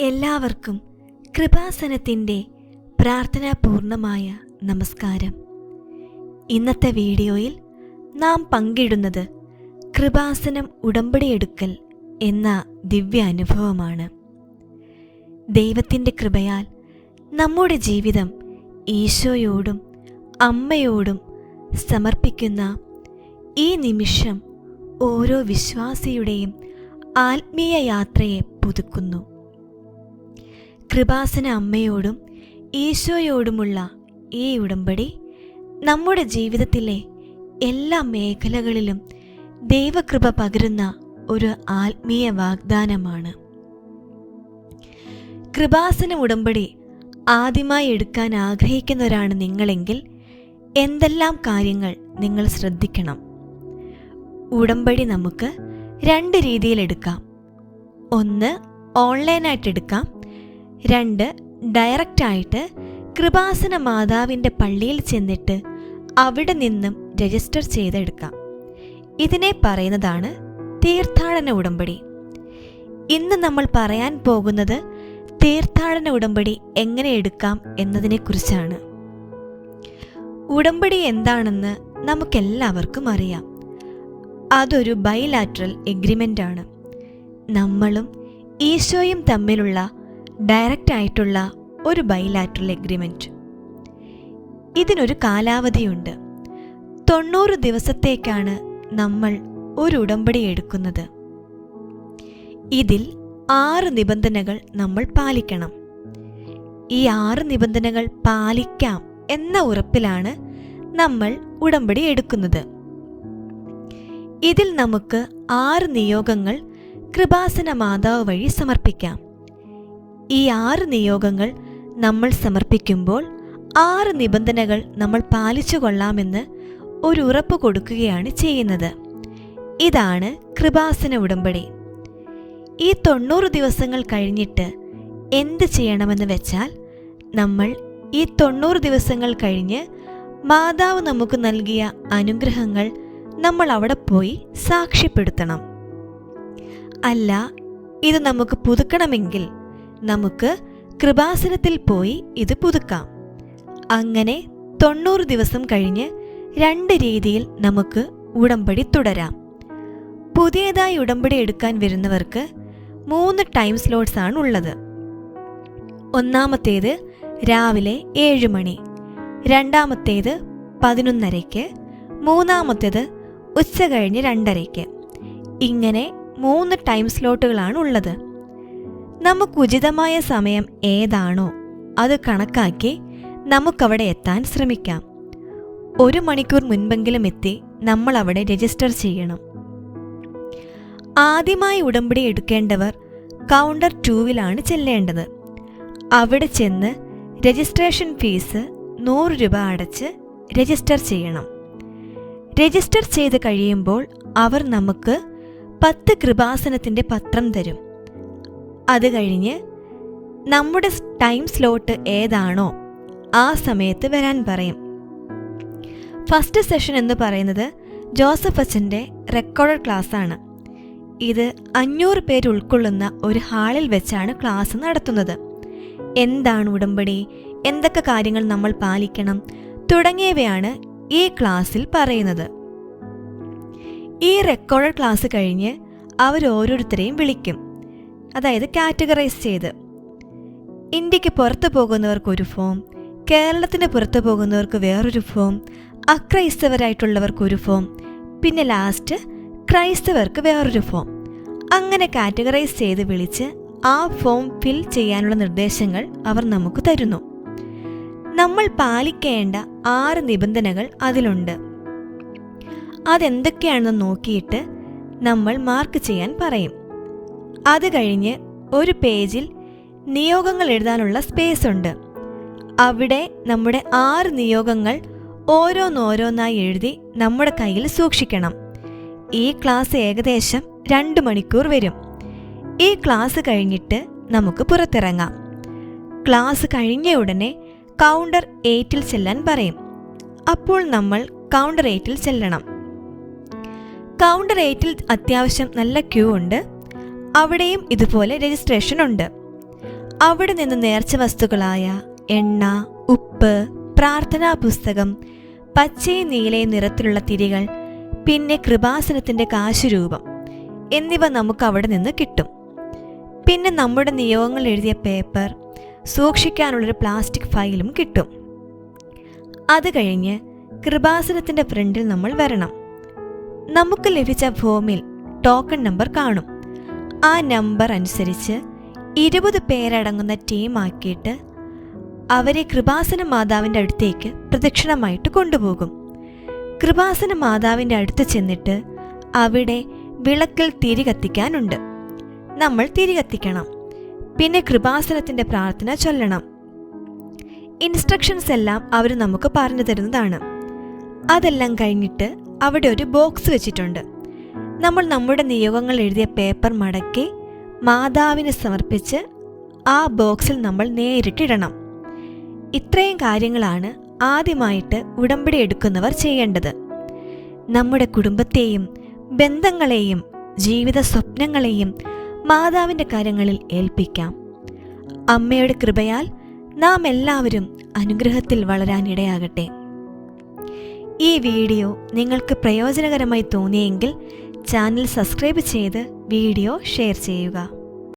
എല്ലാവർക്കും കൃപാസനത്തിന്റെ പ്രാർത്ഥനാപൂർണമായ നമസ്കാരം. ഇന്നത്തെ വീഡിയോയിൽ നാം പങ്കിടുന്നത് കൃപാസനം ഉടമ്പടിയെടുക്കൽ എന്ന ദിവ്യാനുഭവമാണ്. ദൈവത്തിന്റെ കൃപയാൽ നമ്മുടെ ജീവിതം ഈശോയോടും അമ്മയോടും സമർപ്പിക്കുന്ന ഈ നിമിഷം ഓരോ വിശ്വാസിയുടെയും ആത്മീയ യാത്രയെ പുതുക്കുന്നു. കൃപാസന അമ്മയോടും ഈശോയോടുമുള്ള ഈ ഉടമ്പടി നമ്മുടെ ജീവിതത്തിലെ എല്ലാ മേഖലകളിലും ദൈവകൃപ പകരുന്ന ഒരു ആത്മീയ വാഗ്ദാനമാണ്. കൃപാസന ഉടമ്പടി ആദ്യമായി എടുക്കാൻ ആഗ്രഹിക്കുന്നവരാണ് നിങ്ങളെങ്കിൽ എന്തെല്ലാം കാര്യങ്ങൾ നിങ്ങൾ ശ്രദ്ധിക്കണം? ഉടമ്പടി നമുക്ക് രണ്ട് രീതിയിൽ എടുക്കാം. ഒന്ന് ഓൺലൈനായിട്ട് എടുക്കാം. രണ്ട് ഡയറക്റ്റായിട്ട് കൃപാസന മാതാവിന്റെ പള്ളിയിൽ ചെന്നിട്ട് അവിടെ നിന്നും രജിസ്റ്റർ ചെയ്തെടുക്കാം. ഇതിനെ പറയുന്നതാണ് തീർത്ഥാടന ഉടമ്പടി. ഇന്ന് നമ്മൾ പറയാൻ പോകുന്നത് തീർത്ഥാടന ഉടമ്പടി എങ്ങനെ എടുക്കാം എന്നതിനെക്കുറിച്ചാണ്. ഉടമ്പടി എന്താണെന്ന് നമുക്കെല്ലാവർക്കും അറിയാം. അതൊരു ബൈലാറ്ററൽ എഗ്രിമെന്റ് ആണ്. നമ്മളും ഈശോയും തമ്മിലുള്ള ഡയറക്റ്റ് ആയിട്ടുള്ള ഒരു ബൈലാറ്ററൽ എഗ്രിമെന്റ് ഇതിനൊരു കാലാവധിയുണ്ട്. തൊണ്ണൂറ് ദിവസത്തേക്കാണ് നമ്മൾ ഒരു ഉടമ്പടി എടുക്കുന്നത്. ഇതിൽ ആറ് നിബന്ധനകൾ നമ്മൾ പാലിക്കണം. ഈ ആറ് നിബന്ധനകൾ പാലിക്കാം എന്ന ഉറപ്പിലാണ് നമ്മൾ ഉടമ്പടി എടുക്കുന്നത്. ഇതിൽ നമുക്ക് ആറ് നിയോഗങ്ങൾ കൃപാസന മാതാവ് വഴി സമർപ്പിക്കാം. ഈ ആറ് നിയോഗങ്ങൾ നമ്മൾ സമർപ്പിക്കുമ്പോൾ ആറ് നിബന്ധനകൾ നമ്മൾ പാലിച്ചു കൊള്ളാമെന്ന് ഒരു ഉറപ്പ് കൊടുക്കുകയാണ് ചെയ്യുന്നത്. ഇതാണ് കൃപാസന ഉടമ്പടി. ഈ തൊണ്ണൂറ് ദിവസങ്ങൾ കഴിഞ്ഞിട്ട് എന്ത് ചെയ്യണമെന്ന് വെച്ചാൽ നമ്മൾ ഈ തൊണ്ണൂറ് ദിവസങ്ങൾ കഴിഞ്ഞ് മാതാവ് നമുക്ക് നൽകിയ അനുഗ്രഹങ്ങൾ നമ്മൾ അവിടെ പോയി സാക്ഷ്യപ്പെടുത്തണം. അല്ല ഇത് നമുക്ക് പുതുക്കണമെങ്കിൽ നമുക്ക് കൃപാസനത്തിൽ പോയി ഇത് പുതുക്കാം. അങ്ങനെ തൊണ്ണൂറ് ദിവസം കഴിഞ്ഞ് രണ്ട് രീതിയിൽ നമുക്ക് ഉടമ്പടി തുടരാം. പുതിയതായി ഉടമ്പടി എടുക്കാൻ വരുന്നവർക്ക് മൂന്ന് ടൈം സ്ലോട്ട്സ് ആണ് ഉള്ളത്. ഒന്നാമത്തേത് രാവിലെ ഏഴ് മണി രണ്ടാമത്തേത് പതിനൊന്നരയ്ക്ക് മൂന്നാമത്തേത് ഉച്ച കഴിഞ്ഞ് രണ്ടരയ്ക്ക്. ഇങ്ങനെ മൂന്ന് ടൈം സ്ലോട്ടുകളാണ് ഉള്ളത്. നമുക്ക് ഉചിതമായ സമയം ഏതാണോ അത് കണക്കാക്കി നമുക്കവിടെ എത്താൻ ശ്രമിക്കാം. ഒരു മണിക്കൂർ മുൻപെങ്കിലും എത്തി നമ്മൾ അവിടെ രജിസ്റ്റർ ചെയ്യണം. ആദ്യമായി ഉടമ്പടി എടുക്കേണ്ടവർ കൗണ്ടർ ടൂവിലാണ് ചെല്ലേണ്ടത്. അവിടെ ചെന്ന് രജിസ്ട്രേഷൻ ഫീസ് നൂറ് രൂപ അടച്ച് രജിസ്റ്റർ ചെയ്യണം. രജിസ്റ്റർ ചെയ്ത് കഴിയുമ്പോൾ അവർ നമുക്ക് പത്ത് കൃപാസനത്തിന്റെ പത്രം തരും. അത് കഴിഞ്ഞ് നമ്മുടെ ടൈം സ്ലോട്ട് ഏതാണോ ആ സമയത്ത് വരാൻ പറയും. ഫസ്റ്റ് സെഷൻ എന്ന് പറയുന്നത് ജോസഫ് അച്ഛന്റെ റെക്കോർഡഡ് ക്ലാസ് ആണ്. ഇത് അഞ്ഞൂറ് പേര് ഉൾക്കൊള്ളുന്ന ഒരു ഹാളിൽ വെച്ചാണ് ക്ലാസ് നടത്തുന്നത്. എന്താണ് ഉടമ്പടി? എന്തൊക്കെ കാര്യങ്ങൾ നമ്മൾ പാലിക്കണം? തുടങ്ങിയവയാണ് ഈ ക്ലാസ്സിൽ പറയുന്നത്. ഈ റെക്കോർഡ് ക്ലാസ് കഴിഞ്ഞ് അവരോരോരുത്തരെയും വിളിക്കും. അതായത് കാറ്റഗറൈസ് ചെയ്ത്. ഇന്ത്യയ്ക്ക് പുറത്തു പോകുന്നവർക്ക് ഒരു ഫോം കേരളത്തിന് പുറത്തു പോകുന്നവർക്ക് വേറൊരു ഫോം അക്രൈസ്തവരായിട്ടുള്ളവർക്ക് ഒരു ഫോം പിന്നെ ലാസ്റ്റ് ക്രൈസ്തവർക്ക് വേറൊരു ഫോം. അങ്ങനെ കാറ്റഗറൈസ് ചെയ്ത് വിളിച്ച് ആ ഫോം ഫിൽ ചെയ്യാനുള്ള നിർദ്ദേശങ്ങൾ അവർ നമുക്ക് തരുന്നു. നമ്മൾ പാലിക്കേണ്ട ആറ് നിബന്ധനകൾ അതിലുണ്ട്. അതെന്തൊക്കെയാണെന്ന് നോക്കിയിട്ട് നമ്മൾ മാർക്ക് ചെയ്യാൻ പറയും. അത് കഴിഞ്ഞ് ഒരു പേജിൽ നിയോഗങ്ങൾ എഴുതാനുള്ള സ്പേസ് ഉണ്ട്. അവിടെ നമ്മുടെ ആറ് നിയോഗങ്ങൾ ഓരോന്നോരോന്നായി എഴുതി നമ്മുടെ കയ്യിൽ സൂക്ഷിക്കണം. ഈ ക്ലാസ് ഏകദേശം രണ്ട് മണിക്കൂർ വരും. ഈ ക്ലാസ് കഴിഞ്ഞിട്ട് നമുക്ക് പുറത്തിറങ്ങാം. ക്ലാസ് കഴിഞ്ഞ ഉടനെ കൗണ്ടർ എയ്റ്റിൽ ചെല്ലാൻ പറയും. അപ്പോൾ നമ്മൾ കൗണ്ടർ എയ്റ്റിൽ ചെല്ലണം. കൗണ്ടർ എയ്റ്റിൽ അത്യാവശ്യം നല്ല ക്യൂ ഉണ്ട്. അവിടെയും ഇതുപോലെ രജിസ്ട്രേഷൻ ഉണ്ട്. അവിടെ നിന്ന് നേർച്ച വസ്തുക്കളായ എണ്ണ ഉപ്പ് പ്രാർത്ഥനാ പുസ്തകം പച്ചയും നീലയും നിറത്തിലുള്ള തിരികൾ പിന്നെ കൃപാസനത്തിന്റെ കാശുരൂപം എന്നിവ നമുക്ക് അവിടെ നിന്ന് കിട്ടും. പിന്നെ നമ്മുടെ നിയോഗങ്ങൾ എഴുതിയ പേപ്പർ സൂക്ഷിക്കാനുള്ളൊരു പ്ലാസ്റ്റിക് ഫയലും കിട്ടും. അത് കഴിഞ്ഞ് കൃപാസനത്തിന്റെ ഫ്രണ്ടിൽ നമ്മൾ വരണം. നമുക്ക് ലഭിച്ച ഫോമിൽ ടോക്കൺ നമ്പർ കാണും. ആ നമ്പർ അനുസരിച്ച് ഇരുപത് പേരടങ്ങുന്ന ടീമാക്കിയിട്ട് അവരെ കൃപാസന മാതാവിന്റെ അടുത്തേക്ക് പ്രദക്ഷിണമായിട്ട് കൊണ്ടുപോകും. കൃപാസന മാതാവിന്റെ അടുത്ത് ചെന്നിട്ട് അവിടെ വിളക്കിൽ തിരി കത്തിക്കാനുണ്ട്. നമ്മൾ തിരി കത്തിക്കണം. പിന്നെ കൃപാസനത്തിന്റെ പ്രാർത്ഥന ചൊല്ലണം. ഇൻസ്ട്രക്ഷൻസ് എല്ലാം അവർ നമുക്ക് പറഞ്ഞു തരുന്നതാണ്. അതെല്ലാം കഴിഞ്ഞിട്ട് അവിടെ ഒരു ബോക്സ് വെച്ചിട്ടുണ്ട്. നമ്മൾ നമ്മുടെ നിയോഗങ്ങൾ എഴുതിയ പേപ്പർ മടക്കി മാതാവിന് സമർപ്പിച്ച് ആ ബോക്സിൽ നമ്മൾ നേരിട്ടിടണം. ഇത്രയും കാര്യങ്ങളാണ് ആദ്യമായിട്ട് ഉടമ്പടി എടുക്കുന്നവർ ചെയ്യേണ്ടത്. നമ്മുടെ കുടുംബത്തെയും ബന്ധങ്ങളെയും ജീവിത സ്വപ്നങ്ങളെയും മാതാവിന്റെ കാര്യങ്ങളിൽ ഏൽപ്പിക്കാം. അമ്മയുടെ കൃപയാൽ നാം എല്ലാവരും അനുഗ്രഹത്തിൽ വളരാനിടയാകട്ടെ. ഈ വീഡിയോ നിങ്ങൾക്ക് പ്രയോജനകരമായി തോന്നിയെങ്കിൽ ചാനൽ സബ്സ്ക്രൈബ് ചെയ്ത് വീഡിയോ ഷെയർ ചെയ്യുക.